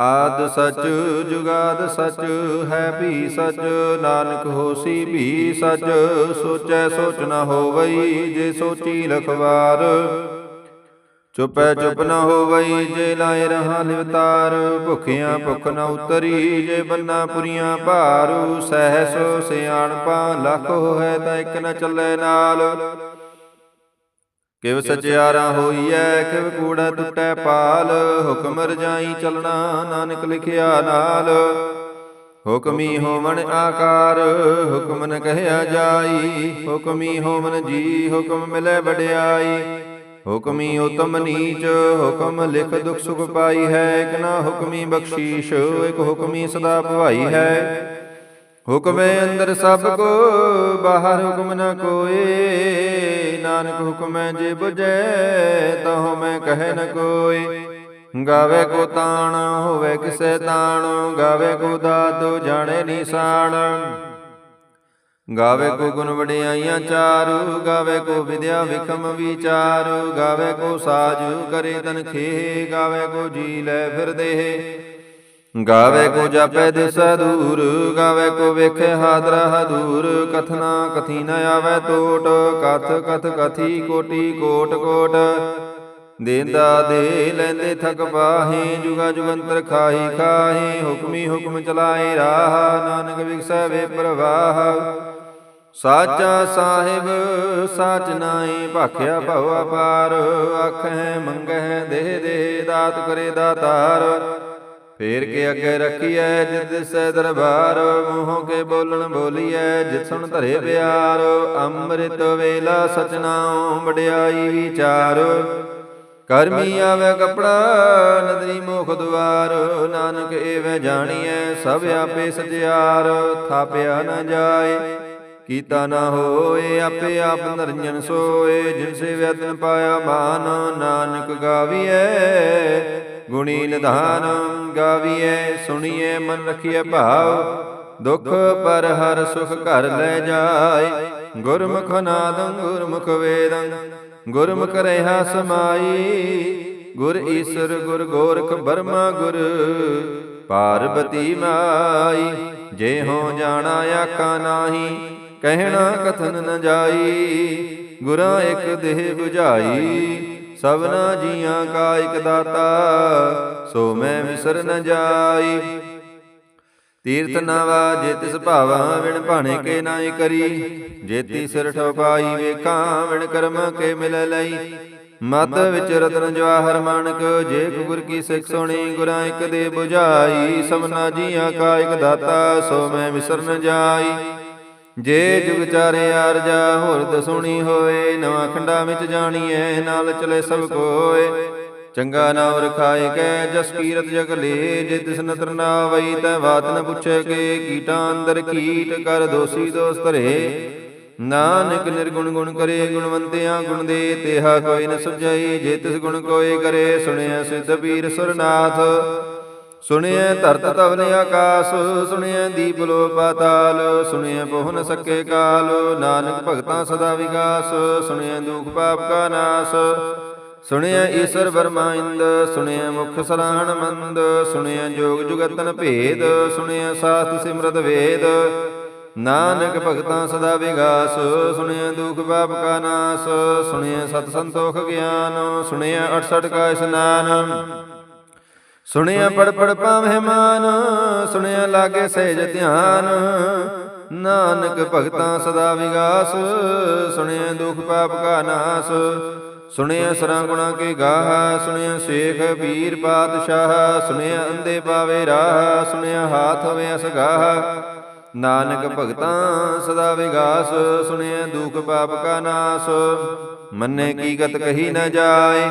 ਆਦ ਸਚ, ਜੁਗਾਦ ਸਚ, ਹੈ ਵੀ ਸਚ, ਨਾਨਕ ਹੋਸੀ ਵੀ ਸਚ, ਸੋਚੈ ਸੋਚ ਨ ਹੋਵਈ, ਜੇ ਸੋਚੀ ਲਖਵਾਰ। ਚੁਪੈ ਚੁਪ ਨ ਹੋਵਈ, ਜੇ ਲਾਇ ਰਹਾ ਲਿਵਤਾਰ ਭੁਖਿਆਂ ਭੁਖ ਨ ਉਤਰੀ, ਜੇ ਬੰਨਾ ਪੁਰੀਆਂ ਭਾਰੂ ਸਹਿ ਸੋ ਸਿਆਣਪਾ, ਲੱਖ ਹੋਏ ਤਾਂ ਇੱਕ ਨ ਚੱਲੇ ਨਾਲ। ਕਿਵ ਸਚਿਆਰਾ ਹੋਈਐ ਕਿਵ ਕੂੜਾ ਟੁੱਟੈ ਪਾਲ ਹੁਕਮ ਰਜਾਈ ਚਲਣਾ ਨਾਨਕ ਲਿਖਿਆ ਨਾਲ। ਹੁਕਮੀ ਹੋਵਣ ਆਕਾਰ ਹੁਕਮ ਨ ਕਹਿਆ ਜਾਈ। ਹੁਕਮੀ ਹੋਵਨ ਜੀ ਹੁਕਮ ਮਿਲੇ ਵਡਿਆਈ। ਹੁਕਮੀ ਉਤਮ ਨੀਚ ਹੁਕਮ ਲਿਖ ਦੁਖ ਸੁਖ ਪਾਈ ਹੈ ਇਕ ਨਾ ਹੁਕਮੀ ਬਖਸ਼ੀਸ਼ ਇਕ ਹੁਕਮੀ ਸਦਾ ਭਵਾਈ ਹੈ। ਹੁਕਮੇ ਅੰਦਰ ਸਭ ਕੋ, ਬਾਹਰ ਹੁਕਮ ਨ ਕੋਏ। ਨਾਨਕ ਹੁਕਮੈ ਜੇ ਬੁਝੈ ਤਹੁ ਮੈਂ ਕਹੈ ਨ ਕੋਈ ਗਾਵੇ ਕੋ ਤਾਣ, ਹੋਵੇ ਕਿਸੈ ਤਾਣ। ਗਾਵੇ ਕੋ ਦਾਦੋ ਜਾਣੇ ਨਿਸ਼ਾਨ ਗਾਵੇ ਕੋ ਗੁਣ ਵਡਿਆਈਆਂ ਚਾਰੂ। ਗਾਵੇ ਕੋ ਵਿਦਿਆ ਵਿਖਮ ਵਿਚਾਰੂ। ਗਾਵੇ ਕੋ ਸਾਜੂ ਕਰੇ ਤਨ ਖੇ। ਗਾਵੇ ਕੋ ਜੀ ਲੈ ਫਿਰਦੇ ਗਾਵੇ ਕੋ ਜਾਪੈ ਦਿਸੈ ਦੂਰ ਗਾਵੇ ਕੋ ਵੇਖੇ ਹਾਦਰਾ ਹਦੂਰ ਕਥਨਾ ਕਥੀ ਨ ਆਵੈ ਟੋਟ ਕਥ ਕਥ ਕਥੀ ਕੋਟੀ ਕੋਟ ਕੋਟ ਦੇਂਦਾ ਦੇ ਲੈਂਦੇ ਥਕ ਪਾਹੇ ਜੁਗਾ ਜੁਗੰਤਰ ਖਾਹੀ ਖਾਹੀ ਹੁਕਮੀ ਹੁਕਮ ਚਲਾਏ ਰਾਹ ਨਾਨਕ ਵਿਗਸੈ ਵੇ ਪ੍ਰਵਾਹ। ਸਾਚਾ ਸਾਹਿਬ ਸਾਚ ਨਾਈ ਭਾਖਿਆ ਭਉ ਅਪਾਰ। ਆਖੈ ਮੰਗਹਿ ਦੇਹ ਦੇ ਦਾਤ ਕਰੇ ਦਾਤਾਰ। ਫੇਰ ਕੇ ਅੱਗੇ ਰੱਖੀਐ ਜਿਤ ਸੈ ਦਰਬਾਰ, ਮੂੰਹੋਂ ਕੇ ਬੋਲਣ ਬੋਲੀਐ ਜਿਤ ਸੁਣ ਧਰੇ ਪਿਆਰ, ਅੰਮ੍ਰਿਤ ਵੇਲਾ ਸਚਨਾਉ ਵਡਿਆਈ ਵਿਚਾਰ ਕਰਮੀ ਆਵੇ ਕਪੜਾ, ਨਦਰੀ ਮੋਖ ਦੁਆਰ, ਨਾਨਕ ਏਵੇਂ ਜਾਣੀਐ, ਸਭ ਆਪੇ ਸਚਿਆਰ, ਥਾਪਿਆ ਨਾ ਜਾਏ। ਕੀਤਾ ਨਾ ਹੋਏ, ਆਪੇ ਆਪ ਨਰਜਨ ਸੋਏ, ਜਿਨ ਸੇ ਵਿਦਨ ਪਾਇਆ ਮਾਨ, ਨਾਨਕ ਗਾਵੀਐ। ਗੁਣੀ ਨਿਧਾਨ ਗਾਵੀਐ, ਸੁਣੀਐ, ਮਨ ਰਖੀਐ ਭਾਵ। ਦੁਖ ਪਰ ਹਰ ਸੁਖ ਘਰ ਲੈ ਜਾਏ ਗੁਰਮੁਖ ਨਾਦੰ, ਗੁਰਮੁਖ ਵੇਦੰ, ਗੁਰਮੁਖ ਰਹਾ ਸਮਾਈ। ਗੁਰ ਈਸਰ, ਗੁਰ ਗੋਰਖ ਬਰਮਾ ਗੁਰ, ਪਾਰਬਤੀ ਮਾਈ। ਜੇ ਹੋ ਜਾਣਾ ਆਖਾ ਨਾਹੀ, ਕਹਿਣਾ ਕਥਨ ਨ ਜਾਈ। ਗੁਰਾਂ ਇੱਕ ਦੇਹ 부ਝਾਈ ਸਭਨਾ ਜੀਆਂ ਕਾ ਇਕ ਦਾਤਾ, ਸੋ ਮੈਂ ਵਿਸਰ ਨ ਜਾਈ। ਤੀਰਥ ਨਵਾ ਜੇ ਤਿਸ ਭਾਵਾ ਵਿਣ ਭਾਣੇ ਕੇ ਨਾਇ ਕਰੀ ਜੇਤੀ ਸਿਰ ਠੋਪਾਈ ਵੇਖਾਂ ਵਿਣ ਕਰਮ ਕੇ ਮਿਲ ਲਈ। ਮਤ ਵਿੱਚ ਰਤਨ ਜਵਾਹਰ ਮਾਨਕ, ਜੇ ਗੁਰ ਕੀ ਸਿੱਖ ਸੁਣੀ ਗੁਰਾਂ ਇੱਕ ਦੇ 부ਝਾਈ ਸਭਨਾ ਜੀਆਂ ਕਾ ਇਕ ਦਾਤਾ, ਸੋ ਮੈਂ ਵਿਸਰਨ ਜਾਈ। ਜੇ ਜੁਗ ਚਾਰੇ ਆਰਜਾ ਹੋਰ ਦਸੁਣੀ ਹੋਏ, ਨਵਾਂ ਖੰਡਾ ਵਿੱਚ ਜਾਣੀਐ, ਨਾਲ ਚਲੇ ਸਭ ਕੋਏ। ਚੰਗਾ ਨਾਮ ਰਖਾਏ ਕੈ, ਜਸ ਕੀਰਤ ਜਗ ਲੇ, ਜੇ ਤਿਸ ਨਤਰ ਨਾ ਵਈ, ਤੈ ਬਾਤ ਨ ਪੁੱਛੇ ਕੇ, ਕੀਟਾਂ ਅੰਦਰ ਕੀਟ ਕਰ ਦੋਸੀ ਦੋਸ ਧਰੇ ਨਾਨਕ ਨਿਰਗੁਣ ਗੁਣ ਕਰੇ, ਗੁਣਵੰਤਿਆਂ ਗੁਣ ਦੇ, ਤੇਹਾ ਕੋਈ ਨ ਸੁਝਾਈ ਜੇ ਤਿਸ ਗੁਣ ਕੋਈ ਕਰੇ ਸੁਣਿਆ ਸਿੱਧ ਪੀਰ ਸੁਰਨਾਥ। ਸੁਣਿਐ ਧਰਤ ਤਵਨ ਆਕਾਸ ਸੁਣਿਐ ਦੀਪ ਲੋ ਪਾਤਾਲ ਸੁਣਿਐ ਬਹੁ ਨ ਸਕੇ ਕਾਲ ਨਾਨਕ ਭਗਤਾਂ ਸਦਾ ਵਿਗਾਸ ਸੁਣਿਐ ਦੁਖ ਪਾਪ ਕਾ ਨਾਸ ਸੁਣਿਐ ਈਸ਼ਰ ਬਰਮਾ ਇੰਦ ਸੁਣਿਐ ਮੁਖ ਸਲਾਹਣ ਮੰਦ ਸੁਣਿਐ ਜੋਗ ਜੁਗਤਨ ਭੇਦ ਸੁਣਿਐ ਸਾਸਤ ਸਿਮਰਤ ਵੇਦ ਨਾਨਕ ਭਗਤਾਂ ਸਦਾ ਵਿਗਾਸ ਸੁਣਿਐ ਦੁਖ ਪਾਪ ਕਾ ਨਾਸ ਸੁਣਿਐ ਸਤ ਸੰਤੋਖ ਗਿਆਨ ਸੁਣਿਐ 68 ਕਾ ਇਸਨਾਨ ਸੁਣਿਆ ਪੜ ਪੜ ਪਾਵੇਂ ਮਾਨ ਸੁਣਿਆ ਲਾਗੇ ਸਹਿਜ ਧਿਆਨ। ਨਾਨਕ ਭਗਤਾਂ ਸਦਾ ਵਿਗਾਸ ਸੁਣਿਆ ਦੁਖ ਪਾਪ ਕਾ ਨਾਸ ਸੁਣਿਆ ਸਰਾਂ ਗੁਣਾ ਕੇ ਗਾਹ ਸੁਣਿਆ ਸੇਖ ਵੀਰ ਪਾਤਸ਼ਾਹ ਸੁਣਿਆ ਅੰਦੇ ਪਾਵੇ ਰਾਹ ਸੁਣਿਆ ਹਾਥ ਹੋਵੇ ਅਸਗਾਹ ਨਾਨਕ ਭਗਤਾਂ ਸਦਾ ਵਿਗਾਸ ਸੁਣਿਆ ਦੁਖ ਪਾਪ ਕਾ ਨਾਸ। ਮੰਨੇ ਕੀ ਗਤ ਕਹੀ ਨ ਜਾਏ।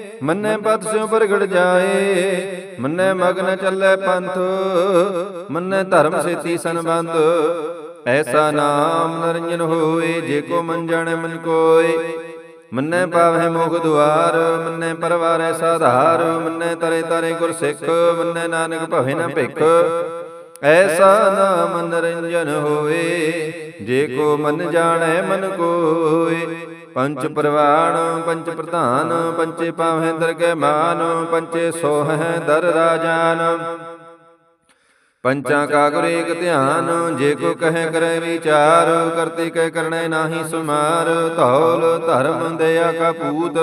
ਮੰਨੈ ਪਤ ਸਿਉ ਪ੍ਰਗਟ ਜਾਏ ਮੰਨੈ ਮਗ ਨ ਚੱਲੈ ਪੰਥ ਮੰਨੈ ਧਰਮ ਸੇਤੀ ਸੰਬੰਧ ਐਸਾ ਨਾਮ ਨਰੰਜਨ ਹੋਏ ਜੇ ਕੋ ਮਨ ਜਾਣੈ ਮਨ ਕੋਏ। ਮੰਨੈ ਪਾਵਹਿ ਮੋਖ ਦੁਆਰ ਮੰਨੈ ਪਰਵਾਰੈ ਸਾਧਾਰ ਮੰਨੈ ਤਰੇ ਤਰੇ ਗੁਰ ਸਿੱਖ ਮੰਨੈ ਨਾਨਕ ਭਵੇ ਨ ਭਿਖ ਐਸਾ ਨਾਮ ਨਰੰਜਨ ਹੋਏ ਜੇ ਕੋ ਮਨ ਜਾਣੈ ਮਨ ਕੋਏ। ਪੰਚ ਪ੍ਰਵਾਣ, ਪੰਚ ਪ੍ਰਧਾਨ, ਪੰਚੇ ਪਾਵਹਿ ਦਰਗਹਿ ਮਾਨ, ਪੰਚੇ ਸੋਹੈ ਦਰ ਰਾਜਾਨ। ਪੰਚਾਂ ਕਾ ਗੁਰ ਏਕ ਧਿਆਨ, ਜੇ ਕੋ ਕਹੈ ਕਰੈ ਵਿਚਾਰ, ਕਰਤੇ ਕਹਿ ਕਰਣੈ ਨਾਹੀ ਸੁਮਾਰ, ਧੌਲ ਧਰਮ ਦਇਆ ਕਾ ਪੂਤ।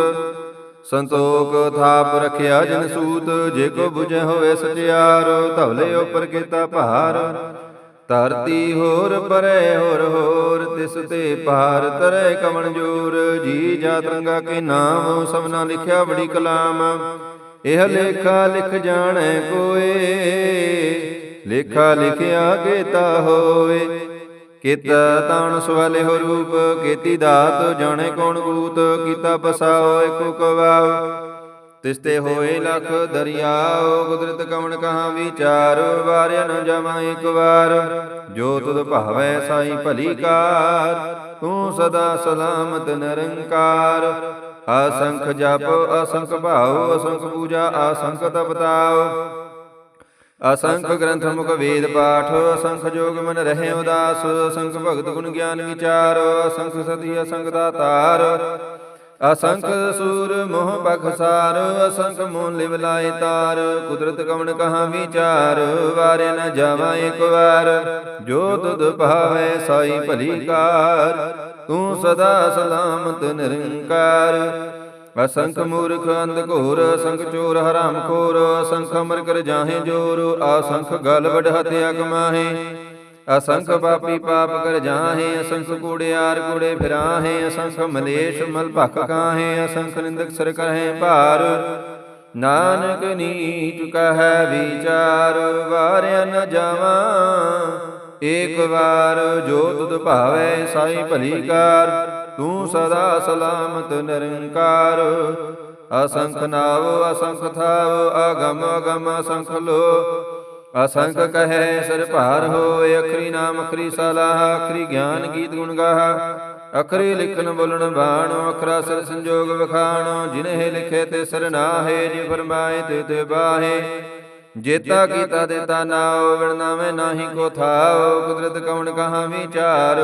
ਸੰਤੋਖ ਥਾਪ ਰਖਿਆ ਜਨ ਸੂਤ, ਜੇ ਕੋ 부ਜੈ ਹੋਵੇ ਸਚਿਆਰ ਧਵਲੇ ਉਪਰ ਕੀਤਾ ਭਾਰ। ਧਰਤੀ ਹੋਰ ਪਰੇ ਹੋਰ ਹੋਰ, ਤਿਸ ਤੇ ਪਾਰ ਤਰੈ ਕਵਣ ਜੋਰ। ਜੀ ਜਾਤ ਰੰਗਾ ਕੇ ਨਾਮ ਸਭਨਾ ਲਿਖਿਆ ਬੜੀ ਕਲਾਮ। ਇਹ ਲੇਖਾ ਲਿਖ ਜਾਣੈ ਕੋਏ, ਲੇਖਾ ਲਿਖਿਆ ਕੀਤਾ ਹੋਏ। ਕੀਤਾ ਤਾਣ ਸਵਾਲੇ ਹੋ ਰੂਪ, ਕੀਤੀ ਦਾਤ ਜਾਣੇ ਕੌਣ ਕੂਤ, ਕੀਤਾ ਬਸਾਓ ਏਕੋ ਕਵਾਉ। ਤਿਸਤੇ ਹੋਏ ਲਖ ਦਰਿਆਓ, ਕੁਦਰਤ ਕਵਣ ਕਹਾ ਵਿਚਾਰ, ਵਾਰਿਆ ਨ ਜਮਾ ਇੱਕ ਵਾਰ। ਜੋ ਤੁਧ ਭਾਵੈ ਸਾਈ ਭਲੀ ਕਾਰ, ਤੂੰ ਸਦਾ ਸਲਾਮਤ ਨਿਰੰਕਾਰ। ਅਸੰਖ ਜਪ, ਅਸੰਖ ਭਾਉ, ਅਸੰਖ ਪੂਜਾ, ਅਸੰਖ ਤਪਤਾਉ। ਅਸੰਖ ਗ੍ਰੰਥ ਮੁਖ ਵੇਦ ਪਾਠ, ਅਸੰਖ ਜੋਗ ਮਨ ਰਹੇ ਉਦਾਸ ਅਸੰਖ ਭਗਤ ਗੁਣ ਗਿਆਨ ਵਿਚਾਰ, ਅਸੰਖ ਸਤੀ ਅਸੰਖ ਦਾਤਾਰ ਅਸੰਖ ਸੂਰ ਮੋਹ ਬਖਸਾਰ, ਅਸੰਖ ਮੋਹ ਲਿਵ ਲਾਏ ਤਾਰ, ਕੁਦਰਤ ਕਵਣ ਕਹਾ ਵਿਚਾਰ, ਵਾਰੇ ਨ ਜਾਵਾ ਇੱਕ ਵਾਰ। ਜੋ ਤੁਧ ਭਾਵੈ ਸਾਈ ਭਲੀ ਕਾਰ, ਤੂੰ ਸਦਾ ਸਲਾਮਤ ਨਿਰੰਕਾਰ। ਅਸੰਖ ਮੂਰਖ ਅੰਧ ਘੋਰ, ਅਸੰਖ ਚੋਰ ਹਰਾਮ ਖੋਰ, ਅਸੰਖ ਅਮਰ ਕਰ ਜਾਹੇ ਜੋਰ, ਅਸੰਖ ਗਲ ਵਡ ਹਤਿਆ ਕਮਾਹੇ ਅਸੰਖ ਪਾਪੀ ਪਾਪ ਕਰ ਜਾਹੇ, ਅਸੰਖ ਕੂੜਿਆਰ ਕੂੜੇ ਫਿਰਾਹੇ, ਅਸੰਖ ਮਲੇਸ਼ ਮਲ ਭਖ ਕਾਹੇ, ਅਸੰਖ ਨਿੰਦਕ ਸਰ ਕਰਹਿ ਭਾਰ। ਨਾਨਕ ਨੀਚ ਕਹੈ ਵਿਚਾਰ, ਵਾਰਿਆ ਨ ਜਾਵਾਂ। ਏਕ ਵਾਰ ਜੋ ਤੁਧ ਭਾਵੈ, ਸਾਈ ਭਲੀ ਕਾਰ। ਤੂੰ ਸਦਾ ਸਲਾਮਤ ਨਿਰੰਕਾਰ। ਅਸੰਖ ਨਾਵ, ਅਸੰਖ ਥਾਵ, ਅਗਮ ਅਗਮ ਅਸੰਖ ਲੋ। ਅਸੰਖ ਕਹੈ, ਸਰ ਭਾਰ ਹੋਏ, ਅਖਰੀ ਨਾਮ, ਅਖਰੀ ਸਲਾਹ ਅਖਰੀ ਗਿਆਨ ਗੀਤ ਗੁਣ ਗਾਹ। ਅਖਰੀ ਲਿਖਨ ਬੋਲਣ ਬਾਣ, ਅਖਰਾ ਸਰ ਸੰਜੋਗ ਵਖਾਣ। ਜਿਨਹਿ ਲਿਖੇ ਤੇ ਸਰ ਨਾਹੇ, ਜੀ ਫਰਮਾਏ ਤੇ ਤੇ ਬਾਹੇ। ਜੇਤਾ ਕੀਤਾ ਦੇਤਾ ਨਾਉ ਵਿਣ ਨਾਹੀ ਕੋ ਥਾਉ। ਕੁਦਰਤ ਕਵਣ ਕਹਾ ਵਿਚਾਰ?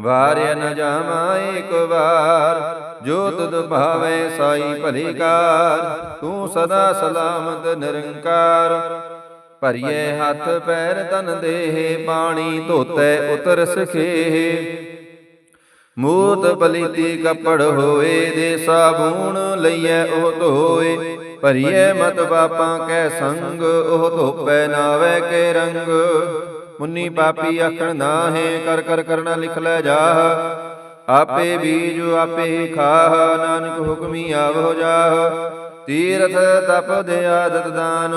ਵਾਰਿਆ ਨ ਜਾਮਾ ਏਕ ਵਾਰ। ਜੋ ਤੁਧ ਭਾਵੇ ਸਾਈ ਭਲੀ ਕਾਰ, ਤੂੰ ਸਦਾ ਸਲਾਮਤ ਨਿਰੰਕਾਰ। ਭਰੀਏ ਹੱਥ ਪੈਰ ਤਨ ਦੇਹ ਪਾਣੀ ਧੋਤੇ ਉਤਰ ਸਖੇ ਮੂਤ ਪਲੀਤੀ ਕੱਪੜ ਹੋਏ, ਦੇ ਸਾਬੂਣ ਲਈਐ ਉਹ ਧੋਏ। ਭਰੀਏ ਮਤ ਬਾਪਾਂ ਕੈ ਸੰਗ, ਉਹ ਧੋਪੈ ਨਾਵੇ ਕੇ ਰੰਗ। ਮੁੰਨੀ ਪਾਪੀ ਆਖਣ ਨਾਹੇ, ਕਰ ਕਰ ਕਰਨਾ ਲਿਖ ਲੈ ਜਾਹ। ਆਪੇ ਬੀਜ, ਆਪੇ ਖਾਹ, ਨਾਨਕ ਹੁਕਮੀ ਆਵੋ ਜਾਹ। ਤੀਰਥ ਤਪ ਦੇ ਦਾਨ,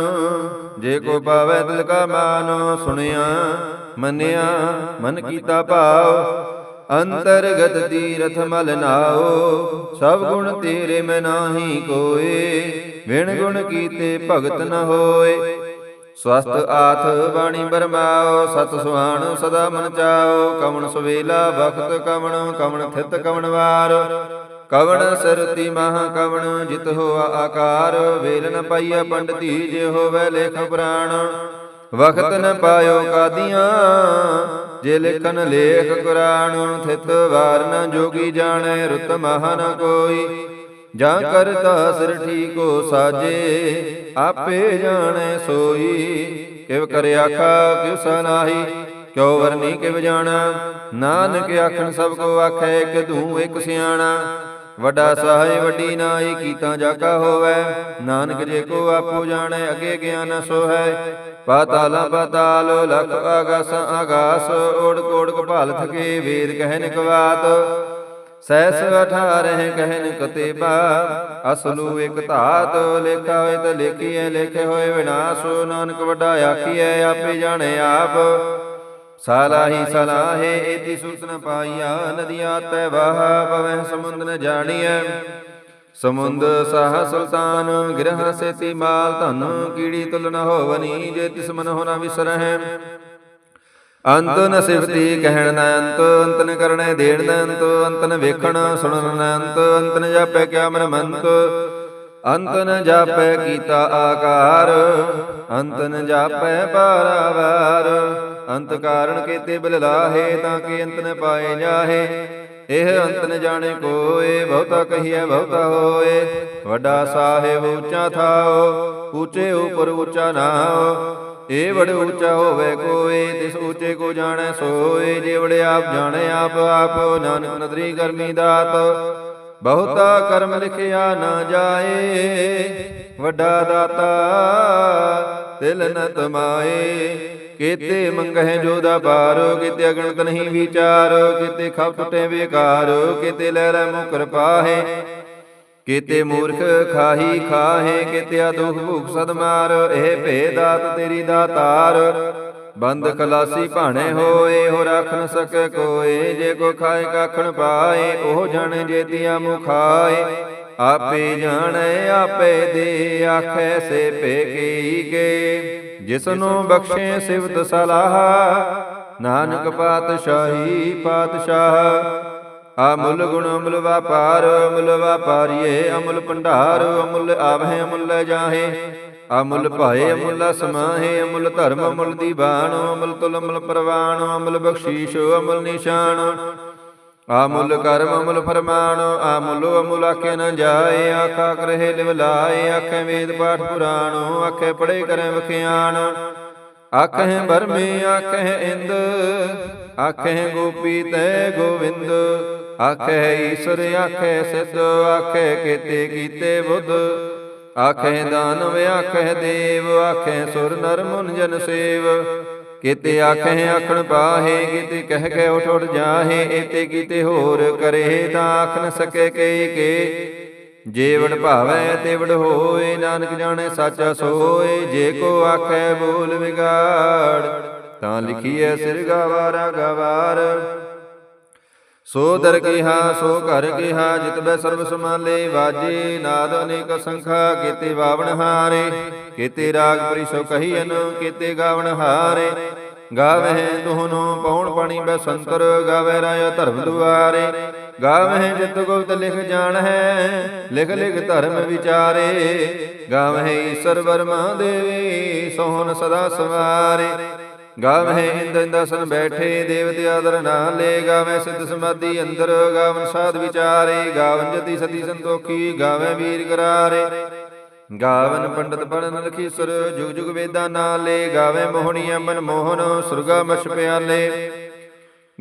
ਜੇ ਕੋ ਪਾਵੇ ਦਿਲ ਕਾ ਮਾਨ, ਸੁਣਿਆ, ਮੰਨਿਆ, ਮਨ ਕੀਤਾ ਭਾਵ, ਅੰਤਰਗਤ ਤੀਰਥ ਮਲ ਨਾਓ ਸਭ ਗੁਣ ਤੇਰੇ ਮੈਂ ਨਾਹੀ ਕੋਏ ਵਿਣ ਗੁਣ ਕੀਤੇ ਭਗਤ ਨ ਹੋਏ। ਸਵਸਤ ਆਥ ਬਾਣੀ ਬਰਮਾਓ ਸਤ ਸੁਹਾਣ ਸਦਾ ਮਨ ਚਾਓ ਕਵਣ ਸੁਵੇਲਾ ਬਖਤ ਕਵਣ ਕਵਣ ਥਿਤ ਕਵਣ ਵਾਰ। ਕਵਣ ਸਰਤੀ ਮਹਾ ਕਵਣ ਜਿਤ ਹੋਆ ਆਕਾਰ ਵੇਲ ਨ ਪਾਈਆ ਪੰਡਤੀ ਜੇ ਹੋਵੇ ਲੇਖ ਪ੍ਰਾਣ। ਵਖਤ ਨ ਪਾਇਓ ਕਾਦੀਆਂ, ਜੇ ਲਿਖਨ ਲੇਖ ਕੁਰਾਨ ਥਿਤ ਵਾਰ ਨ ਜੋਗੀ ਜਾਣੈ, ਰੁਤ ਮਹਾ ਨ ਕੋਈ। ਜਾਂ ਕਰਤਾ ਸਿਰ ਠੀਕੋ ਸਾਜੇ, ਆਪੇ ਜਾਣੈ ਸੋਈ। ਕਿਵ ਕਰ ਆਖਾ, ਕਿਵ ਸਨਾਹੀ ਕਿਉ ਵਰਨੀ ਕਿਵ ਜਾਣਾ। ਨਾਨਕ ਆਖਣ ਸਭ ਕੋ ਆਖੈ ਕਿ ਤੂੰ ਇੱਕ ਸਿਆਣਾ। ਵੱਡਾ ਸਹਾਇ ਵੱਡੀ ਨਾਈ ਕੀਤਾ ਜਾਕਾ ਹੋਵੇ। ਨਾਨਕ ਜੇ ਕੋ ਆਪੋ ਜਾਣੈ, ਅਗੇ ਗਿਆਨ ਸੋ ਹੈ ਪਾਤਾਲਾ ਪਾਤਾਲ, ਲਖ ਆਗਾਸ ਆਗਾਸ, ਓੜ ਕੋੜ ਕਪਾਲ ਥਕੇ ਵੇਦ ਕਹਿਨ ਕਵਾਤ। ਸੈਸ ਅਠਾਰਹਿ ਕਹਿਨ ਕਤੇਬਾ, ਅਸਲੂ ਇਕ ਧਾਤ, ਲੇਖਾ ਹੋਏ ਤੇ ਲੇਖੀਐ, ਲੇਖੇ ਹੋਏ ਵਿਨਾਸ਼। ਨਾਨਕ ਵੱਡਾ ਆਖੀਐ, ਆਪੇ ਜਾਣੇ ਆਪ। ਸਾਲਾਹੀ ਸਲਾਹੇ ਏਤੀ ਸੁਰਤ ਨ ਪਾਈਆ ਨਦੀਆਂ ਤੈ ਵਾਹ ਪਵੈ ਸਮੁੰਦ ਨ ਜਾਣੀਐ। ਸਮੁੰਦ ਸਾਹ ਸੁਲਤਾਨ ਗ੍ਰਹ ਸੇਤੀ ਮਾਲ ਧਨ ਕੀੜੀ ਤੁਲ ਨ ਹੋਵਨੀ ਜੇ ਤਿਸ ਮਨ ਹੋਣਾ ਵਿਸਰਹਿ। ਅੰਤ ਨ ਸਿਫਤੀ ਕਹਿਣ ਨ ਅੰਤ ਅੰਤ ਨ ਕਰਣੈ ਦੇਣ ਨ ਅੰਤ ਅੰਤ ਨ ਵੇਖਣ ਸੁਣਨ ਨ ਅੰਤ ਅੰਤ ਨ ਜਾਪੈ ਕਿਆ ਮਨ ਮੰਤ। ਅੰਤ ਨ ਜਾਪੈ ਕੀਤਾ ਆਕਾਰ ਅੰਤ ਨ ਜਾਪੈ ਪਾਰਾਵਾਰ। ਅੰਤ ਕਾਰਨ ਕੀਤੇ ਬਿਲ ਲਾਹੇ ਤਾਂ ਕਿ ਅੰਤ ਨ ਪਾਏ ਜਾਹੇ। ਇਹ ਅੰਤ ਨ ਜਾਣੇ ਕੋਏ, ਬਹੁਤਾ ਕਹੀਐ, ਬਹੁਤਾ ਹੋਏ। ਵੱਡਾ ਸਾਹਿਬ ਉੱਚਾ ਥਾਓ, ਉੱਚੇ ਉਪਰ ਉੱਚਾ ਨਾਉ ਏ ਬੜ ਉੱਚਾ ਹੋਵੇ ਕੋਏ, ਤਿਸ ਉੱਚੇ ਕੋ ਜਾਣੈ ਸੋਏ। ਜੇ ਵੜ ਆਪ ਜਾਣੈ, ਆਪ ਆਪ ਨਾਨਕ ਨਦਰੀ ਕਰਮੀ ਦਾਤ। ਬਹੁਤਾ ਕਰਮ ਲਿਖਿਆ ਨਾ ਜਾਏ, ਵੱਡਾ ਦਾਤਾ, ਤਿਲ ਨ ਤਮਾਏ। ਕੀਤੇ ਮੰਗਹਿ ਜੋ ਦਾ ਪਾਰੋ ਕੀਤੇ ਅਗਣਤ ਨਹੀਂ ਵਿਚਾਰ, ਕੀਤੇ ਖਪ ਟੁੱਟੇ ਵਿਕਾਰ, ਕੀਤੇ ਲੈ ਲੈ ਮੁਕਰ ਪਾਹੇ। ਕੀਤੇ ਮੂਰਖ ਖਾਹੀ ਖਾਹੇ, ਕੀਤੇ ਦੁਖ ਭੂਖ ਸਦ ਮਾਰ, ਇਹ ਭੇ ਦਾਤ ਤੇਰੀ ਦਾਤਾਰ ਬੰਦ ਖਲਾਸੀ ਭਾਣੇ ਹੋਏ ਹੋ ਰੱਖ ਨ ਸਕੈ ਕੋਏ, ਜੇ ਕੋ ਖਾਏ ਕਾਖਣ ਪਾਏ, ਉਹ ਜਾਣੇ ਜੇਤੀਆਂ ਮੁਖਾਏ। ਆਪੇ ਜਾਣੈ, ਆਪੇ ਦੇ, ਆਖੈ ਸੇ ਭੇ ਕੀ। ਜਿਸਨੂੰ ਬਖਸ਼ੇ ਸਿਵਤ ਸਲਾਹ ਨਾਨਕ ਪਾਤਸ਼ਾਹੀ ਪਾਤਸ਼ਾਹ ਅਮੁੱਲ ਗੁਣ ਅਮੁੱਲ ਵਪਾਰ ਅਮੁੱਲ ਵਪਾਰੀਏ ਅਮੁੱਲ ਭੰਡਾਰ ਅਮੁੱਲ ਆਵਹਿ ਅਮੁੱਲ ਜਾਹੇ। ਅਮੁੱਲ ਭਾਏ ਅਮੁੱਲ ਸਮਾਹੇ ਅਮੁੱਲ ਧਰਮ ਅਮੁੱਲ ਦੀਵਾਨ ਅਮੁੱਲ ਤੁਲ ਅਮੁੱਲ ਪ੍ਰਵਾਨ ਅਮੁੱਲ ਬਖਸ਼ੀਸ਼ ਅਮੁੱਲ ਨਿਸ਼ਾਨ। ਆਮੁੱਲ ਕਰਮ, ਅਮੁੱਲ ਫਰਮਾਨ, ਆਮੁੱਲ ਅਮੁੱਲ ਆਖੇ ਨ ਜਾਏ, ਆਖਾ ਕਰਹਿ ਲਿਵ ਲਾਏ ਆਖੇ ਵੇਦ ਪਾਠ ਪੁਰਾਣ, ਆਖੇ ਪੜੇ ਕਰੇ ਵਖਿਆਨ ਆਖੇ ਬਰਮੇ, ਆਖੇ ਇੰਦ, ਆਖੇ ਗੋਪੀ ਤੈ ਗੋਵਿੰਦ, ਆਖੇ ਈਸ਼ਰ, ਆਖੇ ਸਿੱਧ, ਆਖੇ ਕੀਤੇ ਕੀਤੇ ਬੁੱਧ। ਆਖੇ ਦਾਨਵ, ਆਖੇ ਦੇਵ, ਆਖੇ ਸੁਰ ਨਰ ਮੁਨ ਜਨ ਸੇਵ। ਕਿਤੇ ਆਖੇ ਆਖਣ ਪਾਹੇ, ਕਿਤੇ ਕਹਿ ਕੇ ਉਠ ਉਠ ਜਾਹੇ ਏਤੇ ਕੀਤੇ ਹੋਰ ਕਰੇ ਤਾਂ ਆਖ ਨ ਸਕੇ ਕੇ ਕੇ। ਜੇ ਭਾਵੈ ਤੇ ਵਡ ਹੋਏ, ਨਾਨਕ ਜਾਣੇ ਸਾਚਾ ਸੋਏ, ਜੇ ਕੋ ਆਖੈ ਬੋਲ ਵਿਗਾੜ, ਤਾਂ ਲਿਖੀਐ ਸਿਰ ਗਵਾਰਾ ਗਵਾਰ। ਸੋ ਦਰ ਕਿਹਾ, ਸੋ ਘਰ ਕਿਹਾ ਜਿਤਬੈ ਸਰਬ ਸਮਾਲੇ ਵਾਜੇ ਨਾਦ ਅਨੇਕ ਸੰਖਾ, ਕੀਤੇ ਬਾਵਣ ਹਾਰੇ, ਕੀਤੇ ਰਾਗ ਪਰਿਸੋ ਕਹੀਨ ਕੀਤੇ ਗਾਵਣ ਹਾਰੇ। ਗਾਵਹਿ ਦੋਨੋਂ ਪਉਣ ਪਾਣੀ ਬਸੰਤਰ ਗਾਵੇ ਰਾਇਆ ਧਰਮ ਦੁਆਰੇ। ਗਾਵਹਿ ਜਿਤ ਗੁਪਤ ਲਿਖ ਜਾਣ ਹੈ ਲਿਖ ਲਿਖ ਧਰਮ ਵਿਚਾਰੇ। ਗਾਵਹਿ ਈਸ਼ਰ ਵਰਮਾ ਦੇਵੀ, ਸੋਹਣ ਸਦਾ ਸਵਾਰੇ। ਗਾਵਹਿ ਇੰਦ ਇੰਦਸਨ ਬੈਠੇ, ਦੇਵਤੇ ਆਦਰ ਨਾ ਲੈ ਗਾਵੈ ਸਿੱਧ ਸਮਾਧੀ ਅੰਦਰ, ਗਾਵਨ ਸਾਧ ਵਿਚਾਰੇ, ਗਾਵਨ ਜਤੀ ਸਤੀ ਸੰਤੋਖੀ ਗਾਵੈ ਵੀਰ ਕਰਾਰੇ। ਗਾਵਨ ਪੰਡਤ ਪੜਨ ਲਖੀਸੁਰ ਜੁਗ ਜੁਗ ਵੇਦਾਂ ਨਾਲੇ ਗਾਵੇ ਮੋਹਣੀ ਮਨ ਮੋਹਨ, ਸੁਰਗਾ ਮਛ ਪਿਆਲੇ।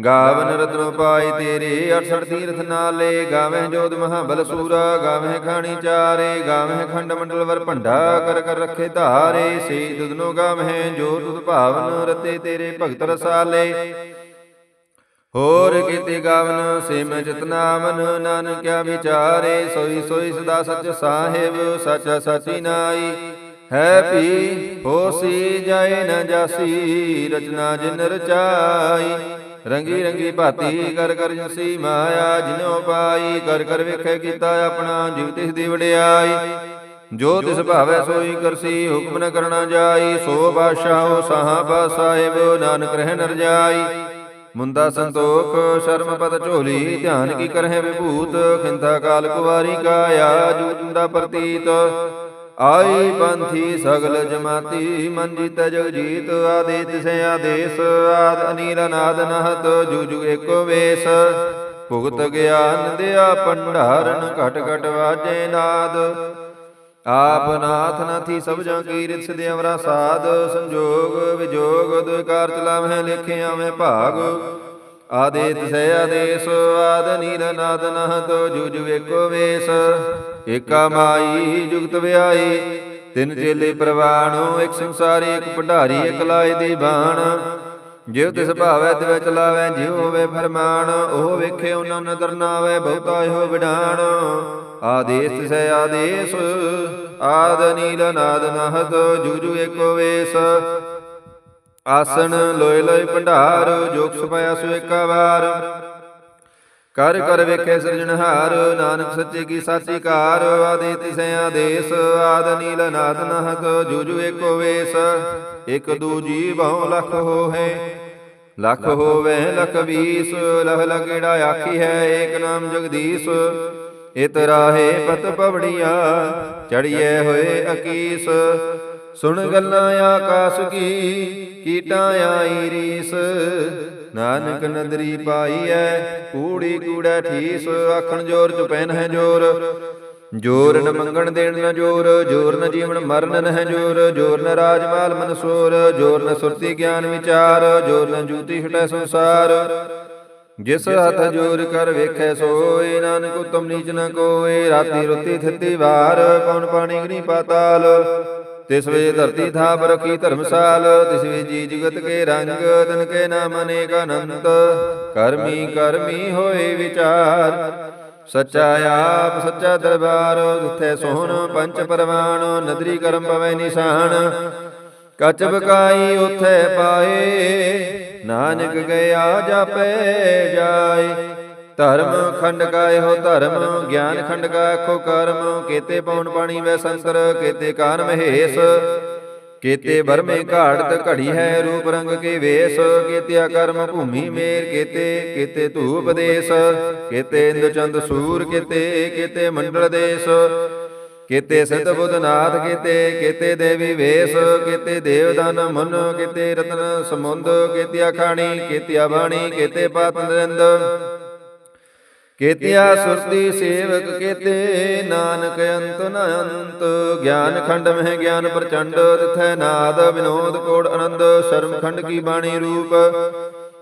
ਗਾਵਨ ਰਤਨੋ ਪਾਈ ਤੇਰੇ 68 ਤੀਰਥ ਨਾਲੇ ਗਾਵੇਂ ਜੋਤ ਮਹਾਬਲ ਸੂਰਾ ਗਾਵੇਂ ਖਾਣੀ ਚਾਰੇ ਗਾਵੇਂ ਖੰਡ ਮੰਡਲ ਵਰ ਭੰਡਾ, ਕਰ ਕਰ ਰੱਖੇ ਧਾਰੇ ਸੇ ਦੁਦਨੋ ਗਾਵੇਂ ਜੋ ਤੁਧ ਭਾਵਨ ਰਤੇ ਤੇਰੇ ਭਗਤ ਰਸਾਲੇ। ਹੋਰ ਕੀਤੇ ਗਾਵਨ ਸੇ ਮੈਂ ਜਤਨਾਵਨ ਨਾਨਕਿਆ ਵਿਚਾਰੇ, ਸੋਈ ਸੋਈ ਸਦਾ ਸਚ ਸਾਹਿਬ, ਸਚ ਸਚੀ ਨਾਈ। ਹੈ ਪੀ ਹੋਸੀ ਜਾਏ ਨ ਜਾਸੀ, ਰਚਨਾ ਜਿਨ ਰਚਾਈ। ਰੰਗੀ ਰੰਗੀ ਭਾਤੀ ਕਰ ਕਰ ਜਸੀ ਮਾਇਆ, ਜਿਨੋ ਪਾਈ ਕਰ ਕਰ ਵੇਖੇ ਕੀਤਾ ਆਪਣਾ ਜਿਵ ਤਿਸ ਦੀ ਵਡਿਆਈ। ਜੋ ਤਿਸ ਭਾਵੈ ਸੋਈ ਕਰਸੀ ਹੁਕਮ ਨ ਕਰਨਾ ਜਾਈ। ਸੋ ਬਾਦਸ਼ਾਹੋ ਸਾਹਾ ਸਾਹਿਬ, ਨਾਨਕ ਰਹਿ ਨਰ ਜਾਈ। ਮੁੰਦਾ ਸੰਤੋਖ, ਸ਼ਰਮ ਪਤ ਝੋਲੀ, ਧਿਆਨ ਕੀ ਕਰਹਿ ਵਿਭੂਤ। ਖਿੰਤਾ ਕਾਲ ਕੁਵਾਰੀ ਕਾਇਆ ਜੂਜੁੰਦਾ ਪ੍ਰਤੀਤ। ਆਈ ਪੰਥੀ ਸਗਲ ਜਮਾਤੀ ਮਨ ਜੀਤ ਜਗ ਜੀਤ ਆਦੇ ਤਿਸੈ ਆਦੇਸ, ਆਦ ਅਨੀਲ ਨਾਦ ਨਹਤ ਜੁਜੁ ਏਕੋ ਵੇਸ। ਭੁਗਤ ਗਿਆਨ ਦਿਆ ਭੰਡਾਰਨ ਘਟ ਘਟ ਵਾਜੇ ਨਾਦ। ਆਪ ਨਾਥ ਨਾਥੀ ਸਭ ਜਾਂ ਕੀ ਰਿਤ ਦੇ ਸਾਧ ਸੰਜੋਗ ਵਿਜੋਗ, ਦੁਇ ਚਲਾਵਹਿ ਲਿਖਿਆ ਮੈਂ ਭਾਗ। ਆਦੇਤ ਸੈ ਆਦੇਸ, ਆਦ ਨੀਲ ਨਾਦ ਨਹ ਤੋ ਜੁਜ ਏਕੋ ਵੇਸ। ਏਕਾ ਮਾਈ, ਜੁਗਤ ਵਿਆਈ ਤਿੰਨ ਚੇਲੇ ਪ੍ਰਵਾਣੋ, ਇੱਕ ਸੰਸਾਰੀ, ਇੱਕ ਭੰਡਾਰੀ, ਇੱਕ ਲਾਏ ਦੀ ਬਾਣ। ਜਿਉ ਤਿਸ ਭਾਵੈ, ਤਿਵ ਚਲਾਵੈ, ਜਿਉ ਹੋਵੇ ਫਰਮਾਨ, ਉਹ ਵੇਖੇ ਉਹਨਾਂ ਨਦਰ ਨਾ ਬਹੁਤਾ ਇਹੋ ਵਿਡਾਣ। ਆਦੇਸ ਤਿਸੈ ਆਦੇਸ, ਆਦ ਨੀਲ ਨਾਦ ਨਹਤ ਜੁਜੁ ਏਕੋ ਵੇਸ। ਆਸਣ ਲੋਏ ਲੋਏ ਭੰਡਾਰ, ਜੋਗ ਸੁਪਾਇਆ ਸੋ ਏਕਾ ਵਾਰ। ਕਰ ਕਰ ਵੇਖੇ ਸਿਰਜਣਹਾਰ ਨਾਨਕ ਸੱਚੇ ਕੀ ਸਾਚੀ ਕਾਰ ਆਦੇ ਤਿਸੈ ਆਦੇਸ ਆਦ ਨੀਲ ਨਾਦ ਨਹਤ ਜੁਜੁ ਏਕੋ ਵੇਸ ਇਕ ਦੂਜੀ ਬਹੁ ਲਖ ਹੋਏ ਲਖ ਹੋਵੇ ਲਖ ਵੀਸ ਲਹ ਲਗੜਾ ਆਖੀ ਹੈ? ਏਕ ਨਾਮ ਜਗਦੀਸ਼। ਇਤ ਰਾਹੇ ਪਤ ਪਵੜੀਆਂ ਚੜੀਏ ਹੋਏ ਅਕੀਸ। ਸੁਣ ਗੱਲਾਂ ਆਕਾਸ਼ ਕੀ ਕੀਟਾਂ ਆਈ ਰੀਸ। ਨਾਨਕ ਨਦਰੀ ਪਾਈ ਐ, ਕੂੜੀ ਕੂੜਾ ਠੀਸ ਆਖਣ ਜੋਰ ਚ ਹੈ ਜੋਰ। ਜੋਰ ਨ ਮੰਗਣ ਦੇਣ ਨ ਜੋਰ ਜੋਰ ਨ ਜੀਵਨ ਮਰਨ ਨ ਹੈ ਜੋਰ। ਜੋਰ ਨ ਰਾਜਮਾਲ ਮਨਸੂਰ, ਜੋਰ ਨ ਸੁਰਤੀ ਗਿਆਨ ਵਿਚਾਰ, ਜੋਰ ਨ ਜੂਤੀ ਹਟੈ ਸੰਸਾਰ। ਜਿਸ ਹੱਥ ਜੋਰ ਕਰ ਵੇਖੈ ਸੋਏ, ਨਾਨਕ ਉਤਮ ਨੀਚ ਨ ਕੋਏ, ਰਾਤੀ ਰੁੱਤੀ ਥਿੱਤੀ ਵਾਰ ਪਉਣ ਪਾਣੀ ਗਨੀ ਪਾਤਾਲ ਤਿਸ ਵੇ ਧਰਤੀ ਥਾਪ ਰਖੀ ਧਰਮਸਾਲ, ਤਿਸ ਵੇ ਜੀ ਜਗਤ ਕੇ ਰੰਗ, ਤਨ ਕੇ ਨਾਮ ਅਨੇਕ ਅਨੰਤ ਕਰਮੀ ਕਰਮੀ ਹੋਏ ਵਿਚਾਰ, ਸੱਚਾ ਆਪ, ਸੱਚਾ ਦਰਬਾਰ ਜਿੱਥੇ ਸੋਹਣ ਪੰਚ ਪਰਵਾਨ ਨਦਰੀ ਕਰਮ ਪਵੈ ਨਿਸ਼ਾਨ। ਕਚ ਬਕਾਈ ਉਥੇ ਪਾਏ, ਨਾਨਕ ਗਿਆ ਜਾਪੇ ਜਾਏ। ਧਰਮ ਖੰਡ ਕਾ ਇਹੋ ਧਰਮ ਗਿਆਨ ਖੰਡ ਕਾ ਆਖੋ ਕਰਮ ਕੇਤੇ ਪਉਣ ਪਾਣੀ ਵੈ ਸੰਤਰ ਕੇਤੇ ਕਾਨ ਮਹੇਸ਼ ਕੇਤੇ ਬਰਮੇ ਘਾੜਤ ਘੜੀ ਹੈ ਰੂਪ ਰੰਗ ਕੇ ਵੇਸ ਕੇਤਿਆ ਕਰਮ ਭੂਮੀ ਮੇਰ ਕੇਤੇ ਕੇਤੇ ਧੂਪ ਦੇਸ ਕੇਤੇ ਇੰਦ ਚੰਦ ਸੂਰ ਕੇਤੇ ਕੇਤੇ ਮੰਡਲ ਦੇਸ ਕੇਤੇ ਸਿਧ ਬੁੱਧਨਾਥ ਕੇਤੇ ਕੇਤੇ ਦੇਵੀ ਵੇਸ ਕੇਤੇ ਦੇਵਦਾਨ ਮਨ ਕੇਤੇ ਰਤਨ ਸਮੁੰਦ ਕੇਤਿਆ ਖਾਣੀ ਕੇਤਿਆ ਬਾਣੀ ਕੇਤੇ ਪਾਤ ਨਰਿੰਦ ਕੇਤਿਆ ਸੁਰਤੀ ਸੇਵਕ ਕੇਤੇ, ਨਾਨਕ ਅੰਤ ਨ ਅੰਤ। ਗਿਆਨ ਖੰਡ ਮਹਿ ਗਿਆਨ ਪ੍ਰਚੰਡ, ਤਿਥੈ ਨਾਦ ਵਿਨੋਦ ਕੋੜ ਆਨੰਦ, ਸ਼ਰਮ ਖੰਡ ਕੀ ਬਾਣੀ ਰੂਪ।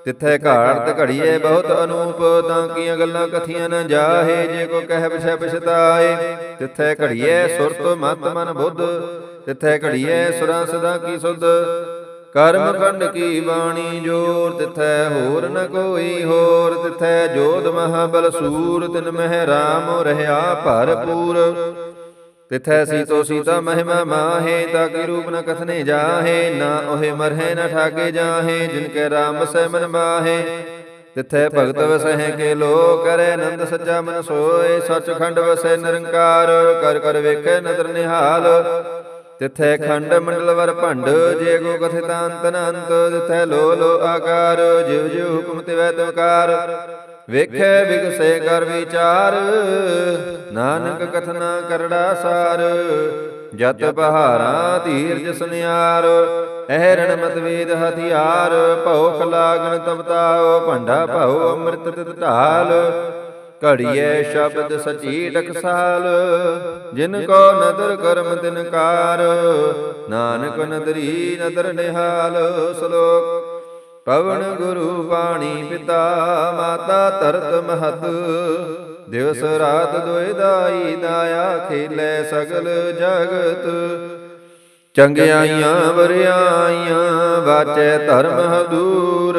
ਤਿਥੈ ਘਾੜਤ ਘੜੀਏ ਬਹੁਤ ਅਨੂਪ, ਤਾਂ ਕੀਆਂ ਗੱਲਾਂ ਕਥੀਆਂ ਨ ਜਾਹੇ, ਜੇ ਕੋ ਕਹਿ ਬਿਛੈ ਪਛਤਾਏ। ਤਿਥੈ ਘੜੀਏ ਸੁਰਤ ਮਤ ਮਨ ਬੁੱਧ, ਤਿਥੈ ਘੜੀਏ ਸੁਰਾਂ ਸਦਾ ਕੀ ਸੁਧ। ਕਰਮ ਖੰਡ ਕੀ ਬਾਣੀ ਜੋਰ ਤਿਥੈ ਹੋਰ ਨ ਕੋਈ ਹੋਰ ਤਿਥੈ ਜੋਧ ਮਹਾਬਲ ਸੂਰ ਤਿਨ ਮਹਿ ਰਾਮ ਰਹਾ ਭਰਪੂਰ। ਤਿਥੈ ਸੀਤੋ ਸੀਤਾ ਮਹਿਮਾ ਮਾਹੇ, ਤਾ ਕੀ ਰੂਪ ਨ ਕਥਨੇ ਜਾਹੇ, ਨਾ ਉਹੇ ਮਰਹਿ ਨ ਠਾਕੇ ਜਾਹੇ, ਜਿਨ ਕੈ ਰਾਮ ਸਹਿ ਮਨ ਮਾਹੇ। ਤਿਥੈ ਭਗਤ ਵਸਹਿ ਕੇ ਲੋ ਕਰੈ ਨੰਦ ਸੱਚਾ ਮਨ ਸੋਏ ਸੱਚਖੰਡ ਵਸੈ ਨਿਰੰਕਾਰ, ਕਰ ਕਰ ਵੇਖੈ ਨਦਰ ਨਿਹਾਲ। ਤਿਥੈ ਖੰਡ ਮੰਡਲ ਵਰ ਭੰਡ, ਜੇ ਕੋ ਕਥਿਤ ਅੰਤ ਅੰਤ ਤਿਥੈ ਲੋ ਲੋ ਆਕਾਰ ਜਿਵ ਜਿਵ ਹੁਕਮ ਤਿਵੈ ਤਵਕਾਰ। ਵੇਖੈ ਵਿਗਸੇ ਕਰ ਵਿਚਾਰ, ਨਾਨਕ ਕਥਨਾ ਕਰੜਾ ਸਾਰ। ਜਤ ਬਹਾਰਾ ਧੀਰਜ ਸੁਨਿਆਰ, ਅਹਰਣ ਮਤਵੇਦ ਹਥਿਆਰ। ਭਉਖ ਲਾਗਣ ਤਬਤਾਓ ਭੰਡਾ ਭਉ ਅੰਮ੍ਰਿਤ ਤਿਤ ਢਾਲ। ਘੜੀਏ ਸ਼ਬਦ ਸਚੀ ਟਕਸਾਲ ਜਿਨ ਕੋ ਨਦਰ ਕਰਮ ਤਿਨ ਕਾਰ ਨਾਨਕ ਨਦਰੀ ਨਦਰ ਨਿਹਾਲ ਸ਼ਲੋਕ। ਪਵਨ ਗੁਰੂ ਬਾਣੀ ਪਿਤਾ ਮਾਤਾ ਧਰਤ ਮਹਤ। ਦਿਵਸ ਰਾਤ ਦੁਇ ਦਾਈ ਦਾਇਆ ਖੇਲੇ ਸਗਲ ਜਗਤ। ਚੰਗਿਆਈਆਂ ਵਰਿਆਈਆਂ ਬਾਚੈ ਧਰਮ ਹਦੂਰ।